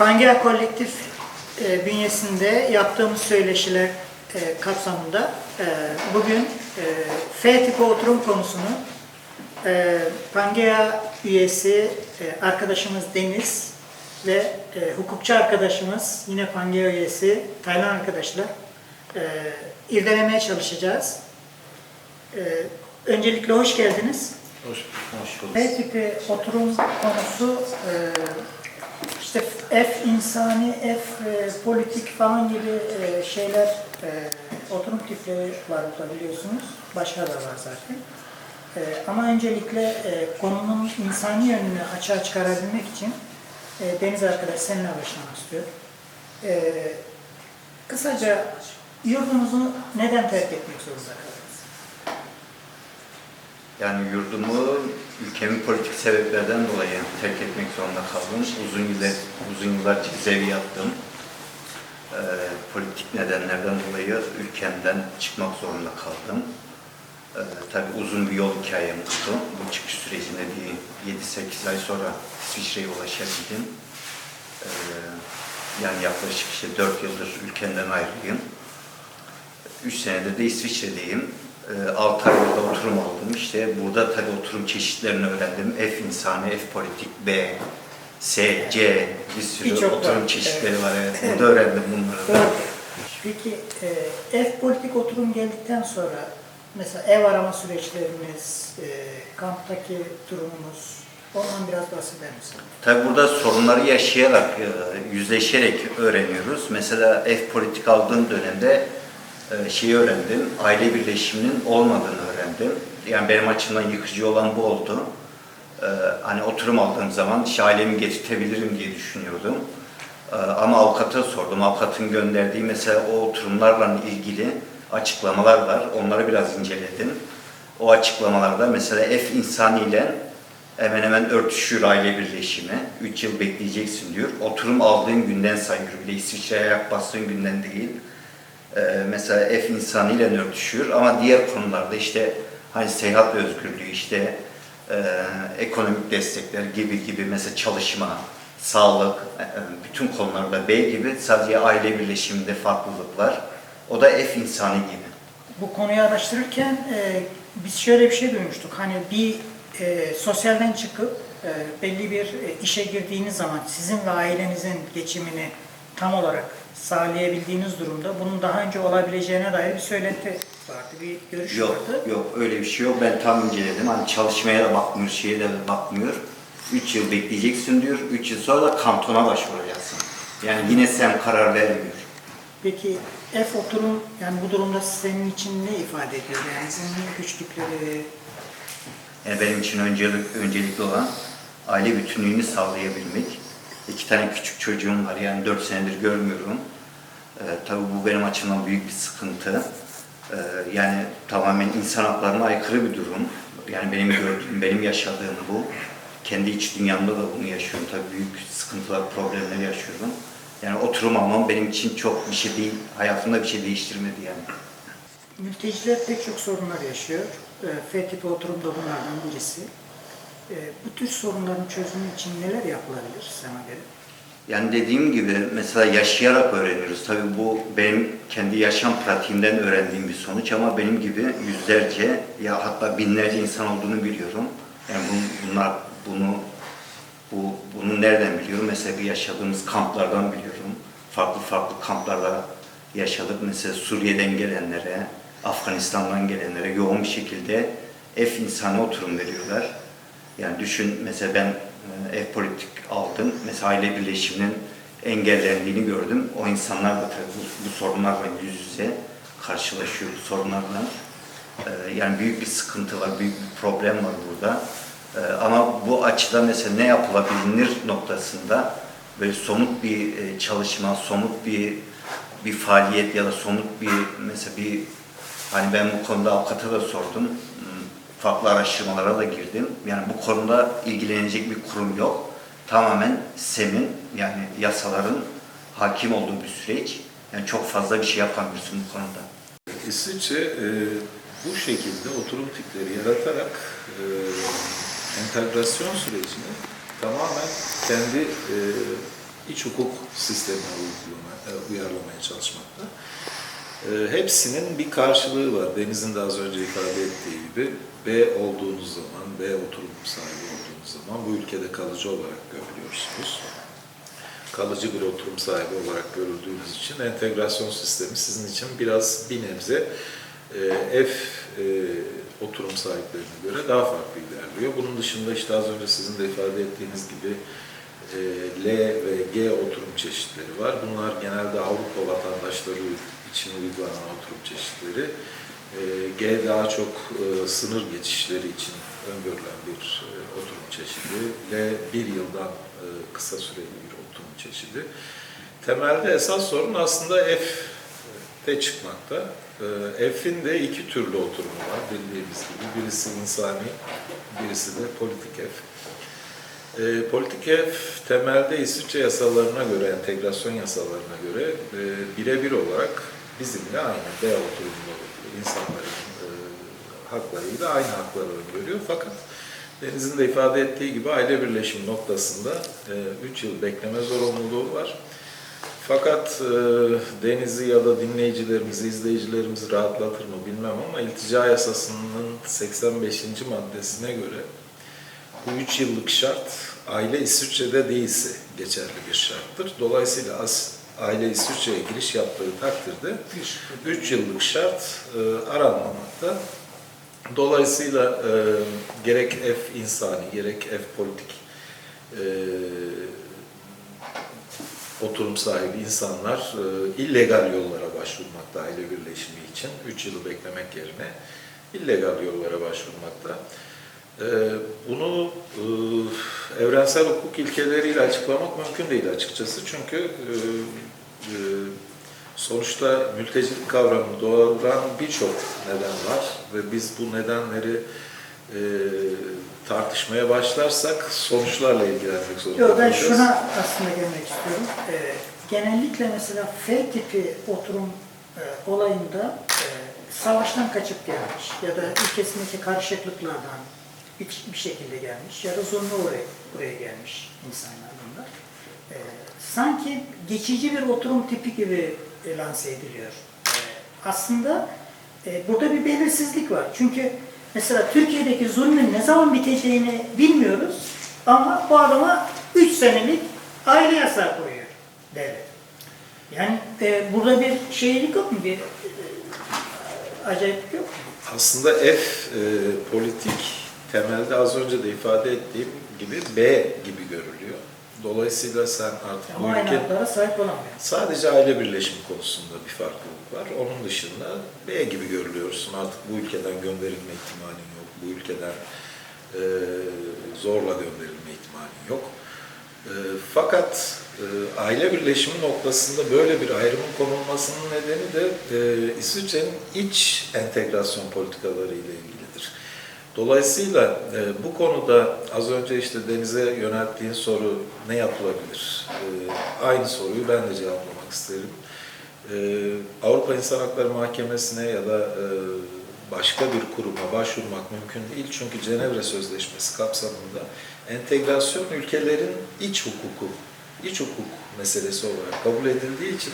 Pangea Kolektif e, bünyesinde yaptığımız söyleşiler e, kapsamında e, bugün e, F tipi oturum konusunu e, Pangea üyesi e, arkadaşımız Deniz ve e, hukukçu arkadaşımız yine Pangea üyesi Taylan arkadaşlar e, irdelemeye çalışacağız. E, öncelikle hoş geldiniz. Hoş, hoş bulduk. B tipi oturum konusu e, F insani, F e, politik falan gibi e, şeyler e, oturum tipleri var burada biliyorsunuz. Başka da var zaten. E, ama öncelikle e, konunun insani yönünü açığa çıkarabilmek için e, Deniz arkadaş seninle başlamak istiyor. E, kısaca yurdunuzu neden terk etmek zorunda kaldınız? Yani yurdumu ülkemin politik sebeplerden dolayı terk etmek zorunda kaldım. Uzun yıllar, uzun yıllar cezaevi yattım. Ee, politik nedenlerden dolayı ülkemden çıkmak zorunda kaldım. Ee, tabii uzun bir yol hikayem oldu. Bu çıkış sürecinde bir 7-8 ay sonra İsviçre'ye ulaşabildim. Ee, yani yaklaşık işte 4 yıldır ülkemden ayrıyım. 3 senedir de İsviçre'deyim. 6 ay burada oturum aldım. İşte burada tabii oturum çeşitlerini öğrendim. F insani, F politik, B, S, C bir sürü Birçok oturum var. çeşitleri var. Evet. Burada öğrendim bunları da. Peki e, F politik oturum geldikten sonra mesela ev arama süreçleriniz, e, kamptaki durumunuz ondan biraz bahseder misin? Tabii burada sorunları yaşayarak, e, yüzleşerek öğreniyoruz. Mesela F politik aldığım dönemde e, şeyi öğrendim, aile birleşiminin olmadığını öğrendim. Yani benim açımdan yıkıcı olan bu oldu. E, Hani oturum aldığım zaman işte ailemi getirtebilirim diye düşünüyordum. E, Ama avukata sordum. Avukatın gönderdiği mesela o oturumlarla ilgili açıklamalar var. Onları biraz inceledim. O açıklamalarda mesela F insani ile hemen hemen örtüşüyor aile birleşimi. 3 yıl bekleyeceksin diyor. Oturum aldığın günden sayıyor. Bile İsviçre'ye ayak bastığın günden değil. Ee, mesela F insanıyla örtüşüyor ama diğer konularda işte hani seyahat özgürlüğü işte e, ekonomik destekler gibi gibi mesela çalışma, sağlık, e, bütün konularda B gibi sadece aile birleşiminde farklılık var. O da F insanı gibi. Bu konuyu araştırırken e, biz şöyle bir şey duymuştuk. Hani bir e, sosyalden çıkıp e, belli bir e, işe girdiğiniz zaman sizin ve ailenizin geçimini tam olarak sağlayabildiğiniz durumda bunun daha önce olabileceğine dair bir söylenti vardı, bir görüş Yok, vardı. yok öyle bir şey yok. Ben tam inceledim. Hani çalışmaya da bakmıyor, şeye de bakmıyor. 3 yıl bekleyeceksin diyor. 3 yıl sonra da kantona başvuracaksın. Yani yine sen karar vermiyor. Peki F oturum yani bu durumda senin için ne ifade ediyor? Yani senin güçlükleri, Yani benim için öncelik, öncelikli olan aile bütünlüğünü sağlayabilmek. İki tane küçük çocuğum var yani 4 senedir görmüyorum. Ee, tabii bu benim açımdan büyük bir sıkıntı. Ee, yani tamamen insan haklarına aykırı bir durum. Yani benim gördüğüm, benim yaşadığım bu. Kendi iç dünyamda da bunu yaşıyorum. Tabii büyük sıkıntılar, problemler yaşıyorum. Yani oturum almam benim için çok bir şey değil, hayatımda bir şey değiştirmedi yani. Mülteciler pek çok sorunlar yaşıyor. E, F tipi oturum da bunlardan birisi. E, Bu tür sorunların çözümü için neler yapılabilir sana göre? Yani dediğim gibi mesela yaşayarak öğreniyoruz. Tabii bu benim kendi yaşam pratiğimden öğrendiğim bir sonuç ama benim gibi yüzlerce ya hatta binlerce insan olduğunu biliyorum. Yani bunu, bunlar bunu bu bunu nereden biliyorum? Mesela yaşadığımız kamplardan biliyorum. Farklı farklı kamplarda yaşadık. Mesela Suriye'den gelenlere, Afganistan'dan gelenlere yoğun bir şekilde F insana oturum veriyorlar. Yani düşün mesela ben ev politik aldım. Mesela aile birleşiminin engellendiğini gördüm. O insanlar da tabii bu, bu sorunlarla yüz yüze karşılaşıyor bu sorunlarla. E, yani büyük bir sıkıntı var, büyük bir problem var burada. E, ama bu açıda mesela ne yapılabilir noktasında böyle somut bir e, çalışma, somut bir bir faaliyet ya da somut bir mesela bir hani ben bu konuda avukata da sordum. Farklı araştırmalara da girdim. Yani bu konuda ilgilenecek bir kurum yok. Tamamen SEM'in yani yasaların hakim olduğu bir süreç. Yani çok fazla bir şey yapamıyorsun bu konuda. İsviçre e, bu şekilde oturum tipleri yaratarak e, entegrasyon sürecini tamamen kendi e, iç hukuk sistemine e, uyarlamaya çalışmakta. E, hepsinin bir karşılığı var. Deniz'in de az önce ifade ettiği gibi B olduğunuz zaman, B oturum sahibi olduğunuz zaman bu ülkede kalıcı olarak görülüyorsunuz. Kalıcı bir oturum sahibi olarak görüldüğünüz için entegrasyon sistemi sizin için biraz bir nebze e, F e, oturum sahiplerine göre daha farklı ilerliyor. Bunun dışında işte az önce sizin de ifade ettiğiniz gibi e, L ve G oturum çeşitleri var. Bunlar genelde Avrupa vatandaşları için uygulanan oturum çeşitleri. E, G daha çok e, sınır geçişleri için öngörülen bir e, oturum çeşidi. L bir yıldan kısa süreli bir oturum çeşidi. Temelde esas sorun aslında F'te çıkmakta. F'in de iki türlü oturumu var bildiğimiz gibi. Birisi insani, birisi de politik F. E, politik F temelde İsviçre yasalarına göre, entegrasyon yasalarına göre e, birebir olarak bizimle aynı B oturumlu insanların e, haklarıyla aynı hakları öngörüyor. Fakat Deniz'in de ifade ettiği gibi aile birleşimi noktasında 3 yıl bekleme zorunluluğu var. Fakat e, Deniz'i ya da dinleyicilerimizi, izleyicilerimizi rahatlatır mı bilmem ama iltica yasasının 85. maddesine göre bu 3 yıllık şart aile İsviçre'de değilse geçerli bir şarttır. Dolayısıyla as, aile İsviçre'ye giriş yaptığı takdirde 3 yıllık şart e, aranmamakta. Dolayısıyla e, gerek F insani, gerek F politik e, oturum sahibi insanlar e, illegal yollara başvurmakta aile birleşimi için. 3 yılı beklemek yerine illegal yollara başvurmakta. E, bunu e, evrensel hukuk ilkeleriyle açıklamak mümkün değil açıkçası. Çünkü e, e, sonuçta mültecilik kavramını doğuran birçok neden var ve biz bu nedenleri e, tartışmaya başlarsak sonuçlarla ilgilenmek zorunda Yok ben şuna aslında gelmek istiyorum. Ee, genellikle mesela F tipi oturum e, olayında e, savaştan kaçıp gelmiş ya da ülkesindeki karışıklıklardan bir, bir şekilde gelmiş ya da zorunlu oraya, buraya gelmiş insanlar bunlar. Ee, sanki geçici bir oturum tipi gibi e, lanse ediliyor. Ee, aslında e, burada bir belirsizlik var. Çünkü mesela Türkiye'deki zulmün ne zaman biteceğini bilmiyoruz ama bu adama 3 senelik aile yasağı koyuyor devlet. Yani e, burada bir şeylik yok mu? Bir e, acayiplik yok mu? Aslında F e, politik temelde az önce de ifade ettiğim gibi B gibi görülüyor. Dolayısıyla sen artık Ama bu aynı ülke haklara sahip olamıyor. sadece aile birleşimi konusunda bir farklılık var. Onun dışında B gibi görülüyorsun. Artık bu ülkeden gönderilme ihtimalin yok. Bu ülkeden e, zorla gönderilme ihtimalin yok. E, fakat e, aile birleşimi noktasında böyle bir ayrımın konulmasının nedeni de e, İsviçre'nin iç entegrasyon politikaları ile ilgilidir. Dolayısıyla e, bu konuda az önce işte Deniz'e yönelttiğin soru ne yapılabilir? E, aynı soruyu ben de cevaplamak isterim. E, Avrupa İnsan Hakları Mahkemesi'ne ya da e, başka bir kuruma başvurmak mümkün değil. Çünkü Cenevre Sözleşmesi kapsamında entegrasyon ülkelerin iç hukuku, iç hukuk meselesi olarak kabul edildiği için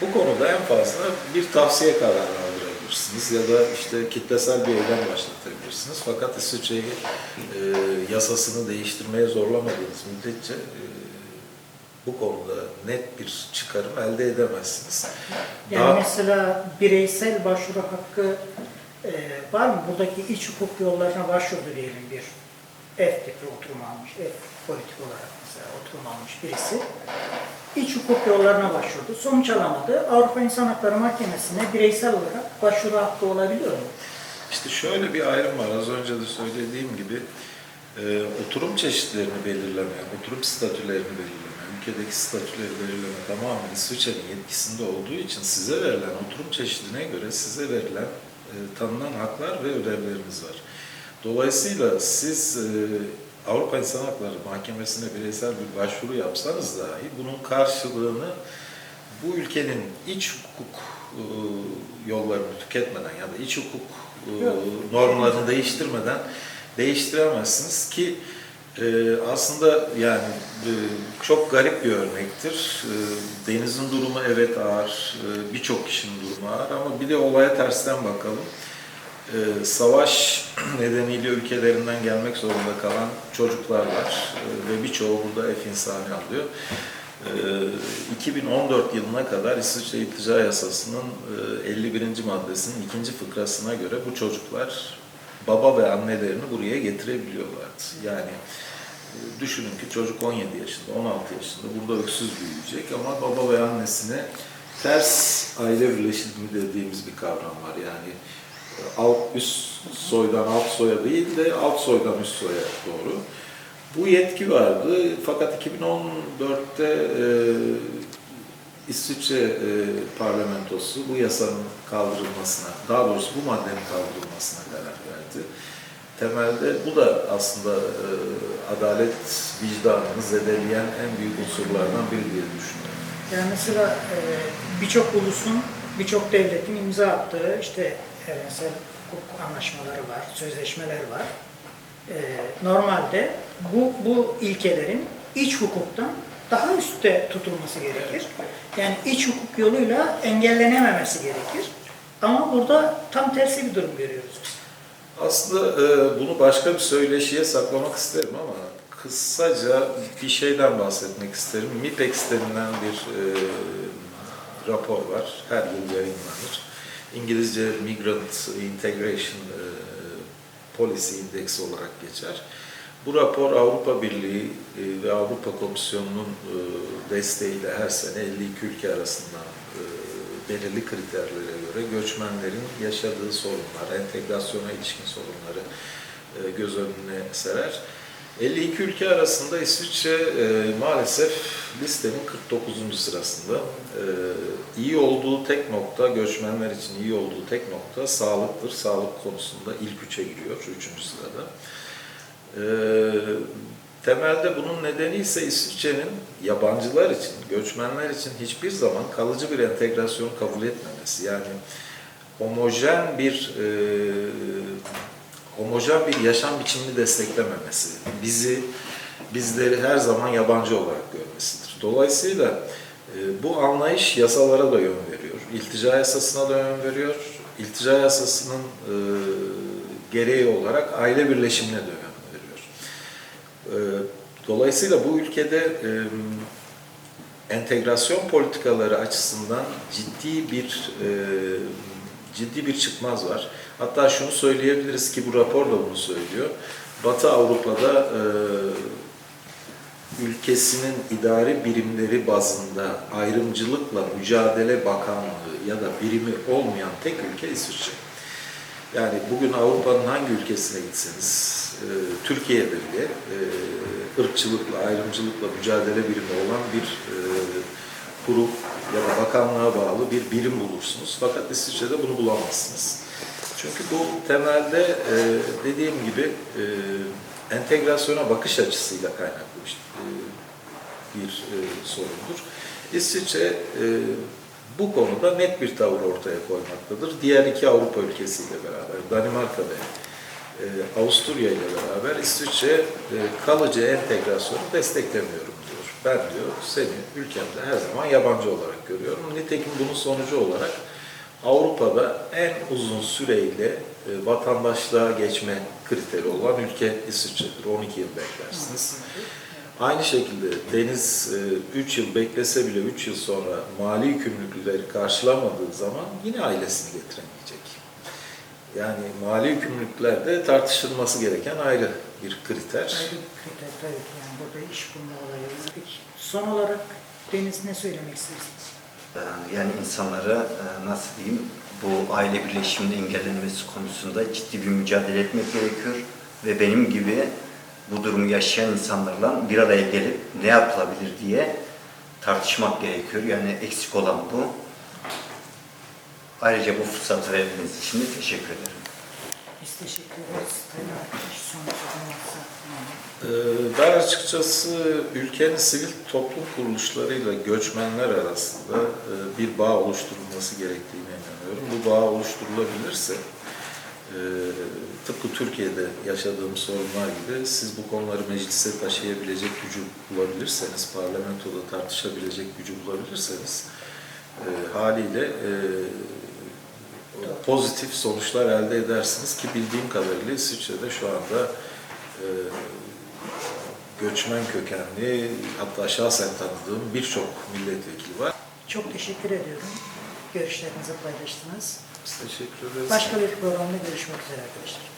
bu konuda en fazla bir tavsiye kararı aldırabilirsiniz ya da işte kitlesel bir eylem başlatabilirsiniz. Fakat İsviçre'yi e, yasasını değiştirmeye zorlamadığınız müddetçe e, bu konuda net bir çıkarım elde edemezsiniz. Yani Daha- mesela bireysel başvuru hakkı e, var mı? Buradaki iç hukuk yollarına başvurdu diyelim bir F tipi oturum almış, F politik olarak mesela oturum almış birisi. İç hukuk yollarına başvurdu. Sonuç alamadı. Avrupa İnsan Hakları Mahkemesi'ne bireysel olarak başvuru hakkı olabiliyor mu? İşte şöyle bir ayrım var. Az önce de söylediğim gibi e, oturum çeşitlerini belirleme, oturum statülerini belirleme, ülkedeki statüleri belirleme tamamen İsviçre'nin yetkisinde olduğu için size verilen oturum çeşidine göre size verilen e, tanınan haklar ve ödevleriniz var. Dolayısıyla siz e, Avrupa İnsan Hakları Mahkemesi'ne bireysel bir başvuru yapsanız dahi bunun karşılığını bu ülkenin iç hukuk e, yollarını tüketmeden ya da iç hukuk e, normlarını değiştirmeden değiştiremezsiniz ki Ee, aslında yani e, çok garip bir örnektir. Deniz'in durumu evet ağır, birçok kişinin durumu ağır ama bir de olaya tersten bakalım. Ee, savaş nedeniyle ülkelerinden gelmek zorunda kalan çocuklar var Ee, ve birçoğu burada F insani alıyor. Ee, 2014 yılına kadar İsviçre İltica Yasası'nın e, 51. maddesinin ikinci fıkrasına göre bu çocuklar baba ve annelerini buraya getirebiliyorlardı. Yani e, düşünün ki çocuk 17 yaşında, 16 yaşında burada öksüz büyüyecek ama baba ve annesine ters aile birleşimi dediğimiz bir kavram var. Yani e, alt üst soydan alt soya değil de alt soydan üst soya doğru. Bu yetki vardı fakat 2014'te e, İsviçre e, parlamentosu bu yasanın kaldırılmasına, daha doğrusu bu maddenin kaldırılmasına karar verdi. Temelde bu da aslında e, adalet vicdanını zedeleyen en büyük unsurlardan biri diye düşünüyorum. Yani mesela e, birçok ulusun, birçok devletin imza attığı işte evrensel hukuk anlaşmaları var, sözleşmeler var. E, normalde bu, bu ilkelerin iç hukuktan daha üstte tutulması gerekir. Yani iç hukuk yoluyla engellenememesi gerekir. Ama burada tam tersi bir durum görüyoruz biz. Aslında e, bunu başka bir söyleşiye saklamak isterim ama kısaca bir şeyden bahsetmek isterim. MIPEX denilen bir e, rapor var. Her yıl yayınlanır. İngilizce Migrant Integration e, Policy Index olarak geçer. Bu rapor Avrupa Birliği e, ve Avrupa Komisyonu'nun e, desteğiyle her sene 52 ülke arasından belirli kriterlere göre göçmenlerin yaşadığı sorunlar, entegrasyona ilişkin sorunları göz önüne serer. 52 ülke arasında İsviçre e, maalesef listenin 49. sırasında. E, iyi olduğu tek nokta, göçmenler için iyi olduğu tek nokta sağlıktır. Sağlık konusunda ilk üçe giriyor, üçüncü sırada. E, temelde bunun nedeni ise İsviçre'nin yabancılar için, göçmenler için hiçbir zaman kalıcı bir entegrasyon kabul etmemesi. Yani homojen bir e, homojen bir yaşam biçimini desteklememesi, bizi bizleri her zaman yabancı olarak görmesidir. Dolayısıyla e, bu anlayış yasalara da yön veriyor. İltica yasasına da yön veriyor. İltica yasasının e, gereği olarak aile birleşimine de yön veriyor. E, dolayısıyla bu ülkede entegrasyon politikaları açısından ciddi bir e, ciddi bir çıkmaz var. Hatta şunu söyleyebiliriz ki bu rapor da bunu söylüyor. Batı Avrupa'da e, ülkesinin idari birimleri bazında ayrımcılıkla mücadele bakanlığı ya da birimi olmayan tek ülke İsviçre. Yani bugün Avrupa'nın hangi ülkesine gitseniz, e, Türkiye'de bile e, ırkçılıkla, ayrımcılıkla mücadele birimi olan bir e, kurum ya da bakanlığa bağlı bir birim bulursunuz. Fakat İsviçre'de bunu bulamazsınız. Çünkü bu temelde e, dediğim gibi e, entegrasyona bakış açısıyla kaynaklı bir, e, bir e, sorundur. İsviçre e, bu konuda net bir tavır ortaya koymaktadır. Diğer iki Avrupa ülkesiyle beraber, Danimarka ve e, Avusturya ile beraber İsviçre e, kalıcı entegrasyonu desteklemiyorum. Ben diyor seni ülkemde her zaman yabancı olarak görüyorum. Nitekim bunun sonucu olarak Avrupa'da en uzun süreyle e, vatandaşlığa geçme kriteri olan ülke İsviçre'dir. 12 yıl beklersiniz. Aynı şekilde Deniz 3 yıl beklese bile 3 yıl sonra mali yükümlülükleri karşılamadığı zaman yine ailesini getiremeyecek. Yani mali yükümlülükler de tartışılması gereken ayrı bir kriter. Ayrı bir kriter tabii ki yani burada iş bulma olayı. Peki son olarak Deniz ne söylemek istersiniz? Ee, Yani insanlara e, nasıl diyeyim bu aile birleşiminin engellenmesi konusunda ciddi bir mücadele etmek gerekiyor ve benim gibi bu durumu yaşayan insanlarla bir araya gelip ne yapılabilir diye tartışmak gerekiyor. Yani eksik olan bu. Ayrıca bu fırsatı verdiğiniz için de teşekkür ederim. Biz teşekkür ederiz. Sayın arkadaş son sözün varsa. Ben açıkçası ülkenin sivil toplum kuruluşlarıyla göçmenler arasında e, bir bağ oluşturulması gerektiğine inanıyorum. Bu bağ oluşturulabilirse Ee, tıpkı Türkiye'de yaşadığımız sorunlar gibi siz bu konuları meclise taşıyabilecek gücü bulabilirseniz, parlamentoda tartışabilecek gücü bulabilirseniz e, haliyle e, pozitif sonuçlar elde edersiniz ki bildiğim kadarıyla İsviçre'de şu anda e, göçmen kökenli hatta şahsen tanıdığım birçok milletvekili var. Çok teşekkür ediyorum. Görüşlerinizi paylaştınız. Biz teşekkür ederiz. Başka bir programda görüşmek üzere arkadaşlar.